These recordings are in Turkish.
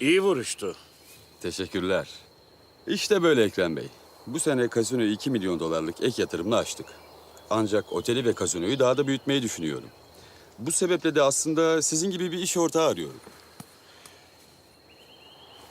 İyi vuruştu. Teşekkürler. İşte böyle Ekrem Bey. Bu sene kasinoyu 2 milyon dolarlık ek yatırımla açtık. Ancak oteli ve kasinoyu daha da büyütmeyi düşünüyorum. Bu sebeple de aslında sizin gibi bir iş ortağı arıyorum.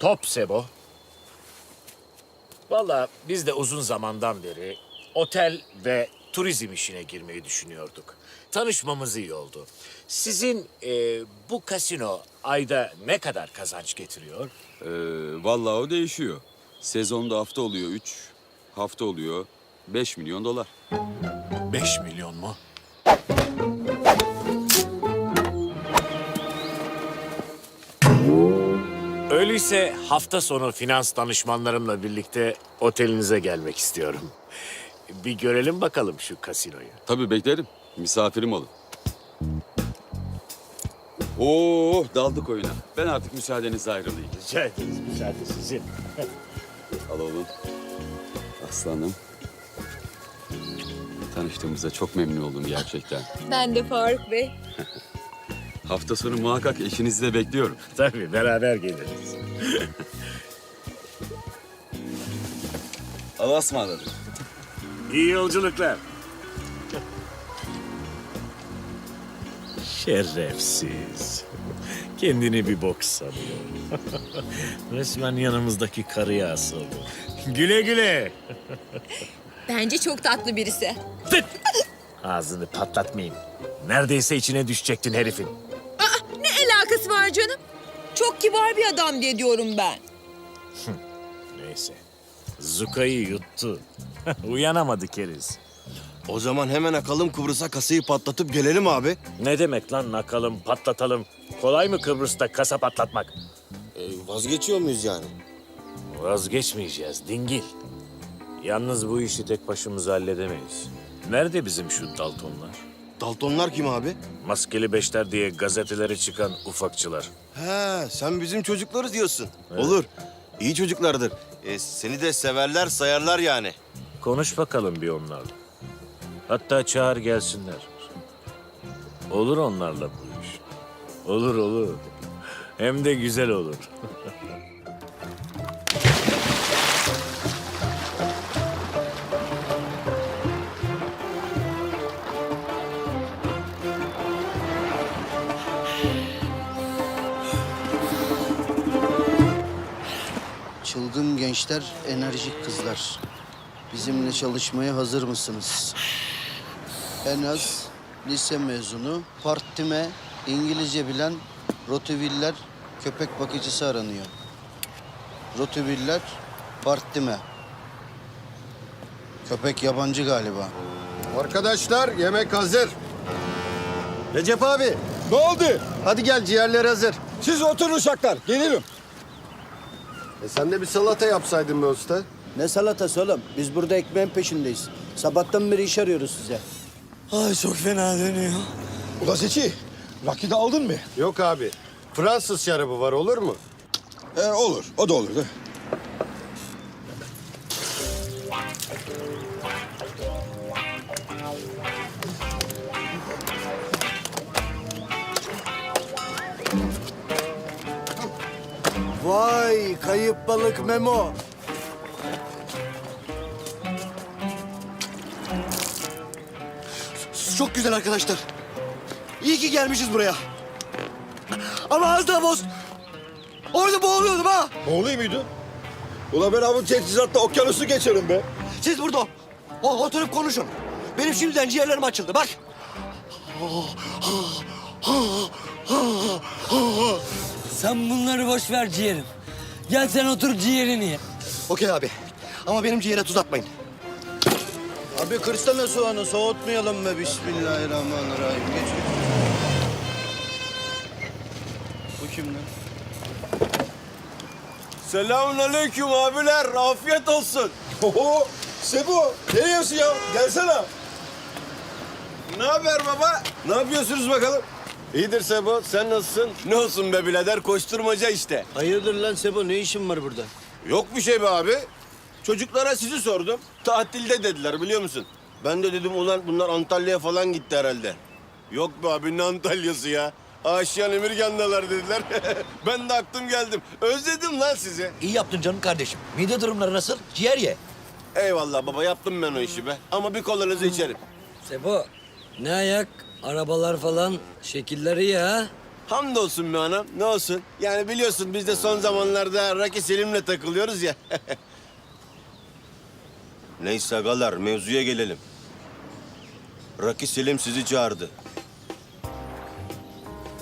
Top Sebo. Vallahi biz de uzun zamandan beri otel ve turizm işine girmeyi düşünüyorduk. Tanışmamız iyi oldu. Sizin e, bu kasino ayda ne kadar kazanç getiriyor? Ee, vallahi o değişiyor. Sezonda hafta oluyor 3, hafta oluyor 5 milyon dolar. 5 milyon mu? Öyleyse hafta sonu finans danışmanlarımla birlikte otelinize gelmek istiyorum. Bir görelim bakalım şu kasinoyu. Tabii beklerim. Misafirim olun. Oo daldık oyuna. Ben artık müsaadenizle ayrılayım. Rica ederiz, müsaade sizin. Al oğlum. Aslanım. Tanıştığımıza çok memnun oldum gerçekten. Ben de Faruk Bey. Hafta sonu muhakkak eşinizi de bekliyorum. Tabii beraber geliriz. Allah'a ısmarladık. İyi yolculuklar. Şerefsiz. Kendini bir bok sanıyor. Resmen yanımızdaki karıya asıldı. Güle güle. Bence çok tatlı birisi. Tık! Ağzını patlatmayın. Neredeyse içine düşecektin herifin. Aa, ne alakası var canım? Çok kibar bir adam diye diyorum ben. Neyse. Zuka'yı yuttu. Uyanamadı keriz. O zaman hemen akalım Kıbrıs'a kasayı patlatıp gelelim abi. Ne demek lan nakalım, patlatalım. Kolay mı Kıbrıs'ta kasa patlatmak? Ee, vazgeçiyor muyuz yani? Vazgeçmeyeceğiz dingil. Yalnız bu işi tek başımıza halledemeyiz. Nerede bizim şu Daltonlar? Daltonlar kim abi? Maskeli beşler diye gazetelere çıkan ufakçılar. He, sen bizim çocuklarız diyorsun. Olur. İyi çocuklardır. Ee, seni de severler, sayarlar yani. Konuş bakalım bir onlarla. Hatta çağır gelsinler. Olur onlarla bu iş. Olur olur. Hem de güzel olur. gençler, enerjik kızlar. Bizimle çalışmaya hazır mısınız? En az lise mezunu, partime, İngilizce bilen Rottweiler köpek bakıcısı aranıyor. Rottweiler, partime. Köpek yabancı galiba. Arkadaşlar yemek hazır. Recep abi. Ne oldu? Hadi gel ciğerler hazır. Siz oturun uşaklar. Gelirim. E sen de bir salata yapsaydın be usta. Ne salatası oğlum? Biz burada ekmeğin peşindeyiz. Sabahtan beri iş arıyoruz size. Ay çok fena dönüyor. Ula Seçi, rakı da aldın mı? Yok abi. Fransız şarabı var olur mu? E, olur, o da olur. da. Vay kayıp balık Memo. Çok güzel arkadaşlar. İyi ki gelmişiz buraya. Ama az daha boz. Orada boğuluyordum ha. Boğuluyor muydu? Ula ben abi teçhizatla okyanusu geçerim be. Siz burada o, oturup konuşun. Benim şimdiden ciğerlerim açıldı bak. Sen bunları boş ver ciğerim. Gel sen otur ciğerini ye. Okey abi. Ama benim ciğere tuz atmayın. Abi kırsana soğanı soğutmayalım be. Bismillahirrahmanirrahim. Geç geç. Bu kim lan? Selamun aleyküm abiler. Afiyet olsun. Oho, Sebo. Ne yiyorsun ya? Gelsene. Ne haber baba? Ne yapıyorsunuz bakalım? İyidir Sebo. Sen nasılsın? Ne olsun be birader koşturmaca işte. Hayırdır lan Sebo? Ne işin var burada? Yok bir şey be abi. Çocuklara sizi sordum. Tatilde dediler biliyor musun? Ben de dedim ulan bunlar Antalya'ya falan gitti herhalde. Yok be abi ne Antalya'sı ya. Aşiyan Emirgan'dalar dediler. ben de aklım geldim. Özledim lan sizi. İyi yaptın canım kardeşim. Mide durumları nasıl? Ciğer ye. Eyvallah baba yaptım ben o işi be. Ama bir kolanızı içerim. Sebo ne ayak? Arabalar falan şekilleri ya. Hamdolsun be anam. Ne olsun? Yani biliyorsun biz de son zamanlarda Raki Selim'le takılıyoruz ya. Neyse agalar mevzuya gelelim. Raki Selim sizi çağırdı.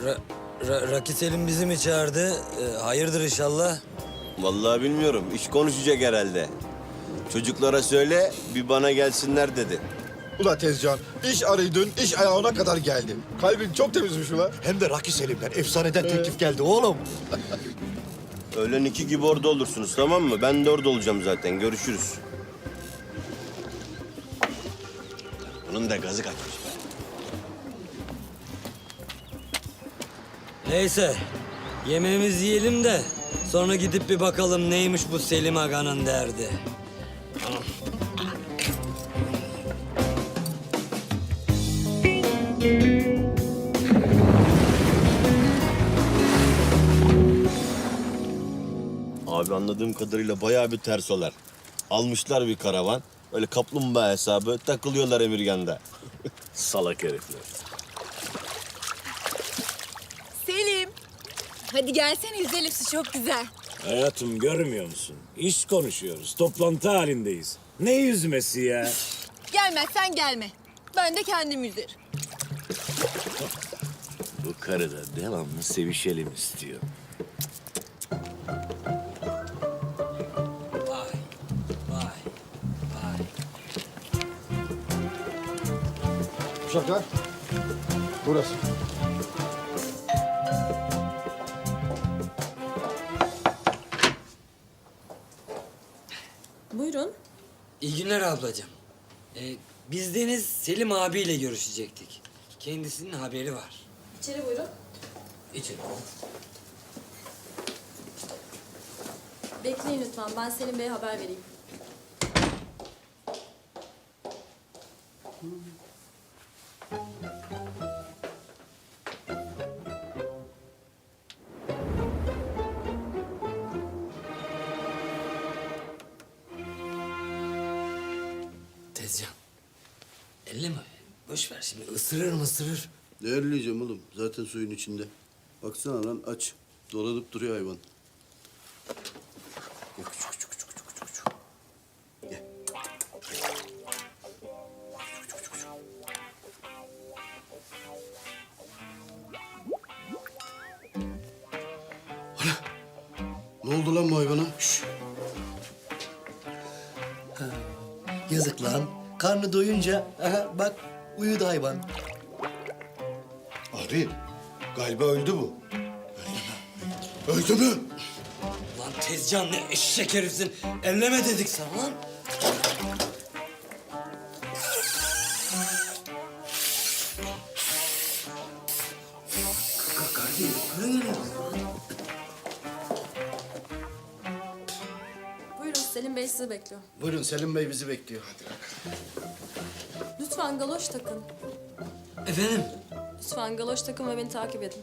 Ra, Ra- Raki Selim bizi mi çağırdı? Ee, hayırdır inşallah. Vallahi bilmiyorum. İş konuşacak herhalde. Çocuklara söyle bir bana gelsinler dedi. Ula Tezcan, iş arıydın, iş ayağına kadar geldi. Kalbin çok temizmiş ula. Hem de Raki Selim'den efsaneden teklif geldi oğlum. Öğlen iki gibi orada olursunuz tamam mı? Ben de orada olacağım zaten. Görüşürüz. Bunun da gazı kaçmış. Neyse yemeğimizi yiyelim de sonra gidip bir bakalım neymiş bu Selim Aga'nın derdi. Abi anladığım kadarıyla bayağı bir tersolar. Almışlar bir karavan. Öyle kaplumbağa hesabı takılıyorlar Emirgan'da. Salak herifler. Selim. Hadi gelsene yüzelim su çok güzel. Hayatım görmüyor musun? İş konuşuyoruz. Toplantı halindeyiz. Ne yüzmesi ya? Gelmezsen gelme. Ben de kendim yüzerim. Bu karı da devamlı sevişelim istiyor. Uşaklar, burası. Buyurun. İyi günler ablacığım. Ee, biz Deniz Selim abiyle görüşecektik. Kendisinin haberi var. İçeri buyurun. İçin. Bekleyin lütfen. Ben Selim Bey'e haber vereyim. Tezcan. Elleme. Boş ver şimdi ısırır mı ısırır. Değerleyeceğim oğlum. Zaten suyun içinde. Baksana lan aç. Dolanıp duruyor hayvan. Ana! Ne oldu lan bu hayvana? Şş. Yazık lan. Karnı doyunca aha, bak uyudu hayvan. Abi, galiba öldü bu. Öldü mü? Lan Tezcan ne eşek herifsin. Elleme dedik sana lan. Sizi bekliyor. Buyurun Selim Bey bizi bekliyor. Lütfen galoş takın. Efendim? Lütfen galoş takın ve beni takip edin.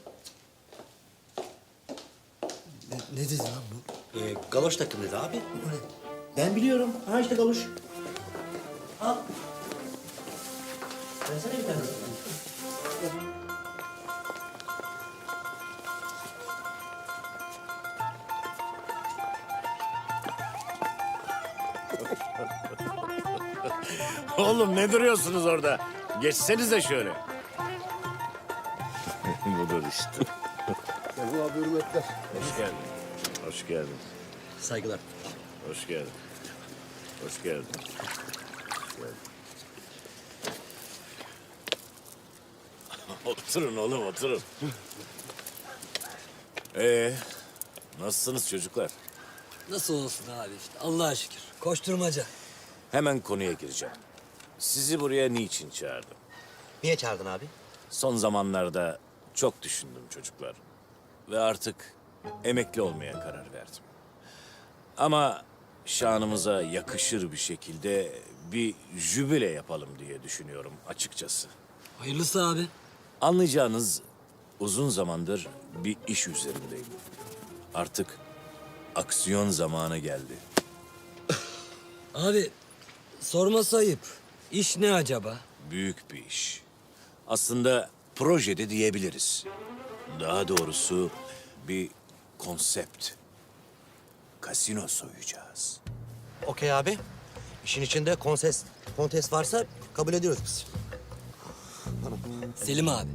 Ne, ne dedi lan bu? Ee, galoş takım dedi abi. Ben biliyorum. Ha işte galoş. Al. Versene bir tane. Oğlum ne duruyorsunuz orada? Geçsenize şöyle. Budur işte. Bu abi hürmetler. Hoş geldin. Hoş geldin. Saygılar. Hoş geldin. Hoş geldin. Hoş geldin. oturun oğlum oturun. Ee, nasılsınız çocuklar? Nasıl olsun abi işte Allah'a şükür. Koşturmaca. Hemen konuya gireceğim. Sizi buraya niçin çağırdım? Niye çağırdın abi? Son zamanlarda çok düşündüm çocuklar. Ve artık emekli olmaya karar verdim. Ama şanımıza yakışır bir şekilde bir jübile yapalım diye düşünüyorum açıkçası. Hayırlısı abi. Anlayacağınız Uzun zamandır bir iş üzerindeyim. Artık aksiyon zamanı geldi. Abi sorması ayıp. İş ne acaba? Büyük bir iş. Aslında projede diyebiliriz. Daha doğrusu bir konsept. Kasino soyacağız. Okey abi. İşin içinde konses, kontes varsa kabul ediyoruz biz. Selim abi.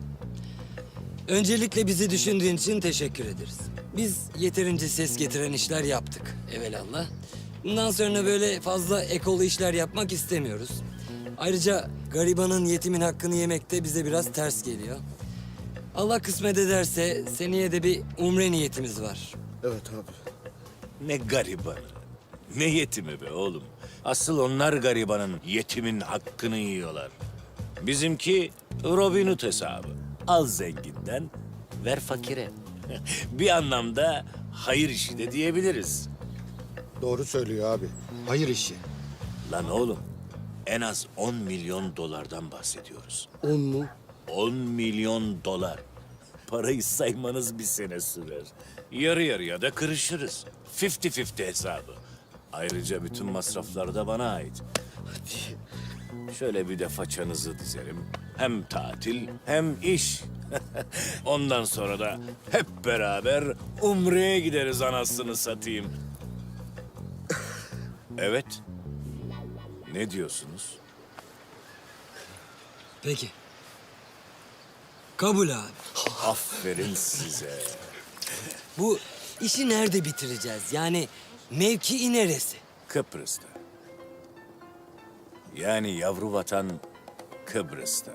Öncelikle bizi düşündüğün için teşekkür ederiz. Biz yeterince ses getiren işler yaptık evelallah. Bundan sonra böyle fazla ekolu işler yapmak istemiyoruz. Ayrıca garibanın yetimin hakkını yemek de bize biraz ters geliyor. Allah kısmet ederse seneye de bir umre niyetimiz var. Evet abi. Ne garibanı, ne yetimi be oğlum. Asıl onlar garibanın, yetimin hakkını yiyorlar. Bizimki Robin Hood hesabı. Al zenginden, ver fakire. bir anlamda hayır işi de diyebiliriz. Doğru söylüyor abi. Hayır işi. Lan oğlum, en az 10 milyon dolardan bahsediyoruz. On mu? 10 milyon dolar. Parayı saymanız bir sene sürer. Yarı yarıya da kırışırız. Fifty fifty hesabı. Ayrıca bütün masraflar da bana ait. Hadi. Şöyle bir de façanızı dizerim. Hem tatil hem iş. Ondan sonra da hep beraber Umre'ye gideriz anasını satayım. Evet. Ne diyorsunuz? Peki. Kabul abi. Aferin size. Bu işi nerede bitireceğiz? Yani mevkii neresi? Kıbrıs'ta. Yani yavru vatan Kıbrıs'ta.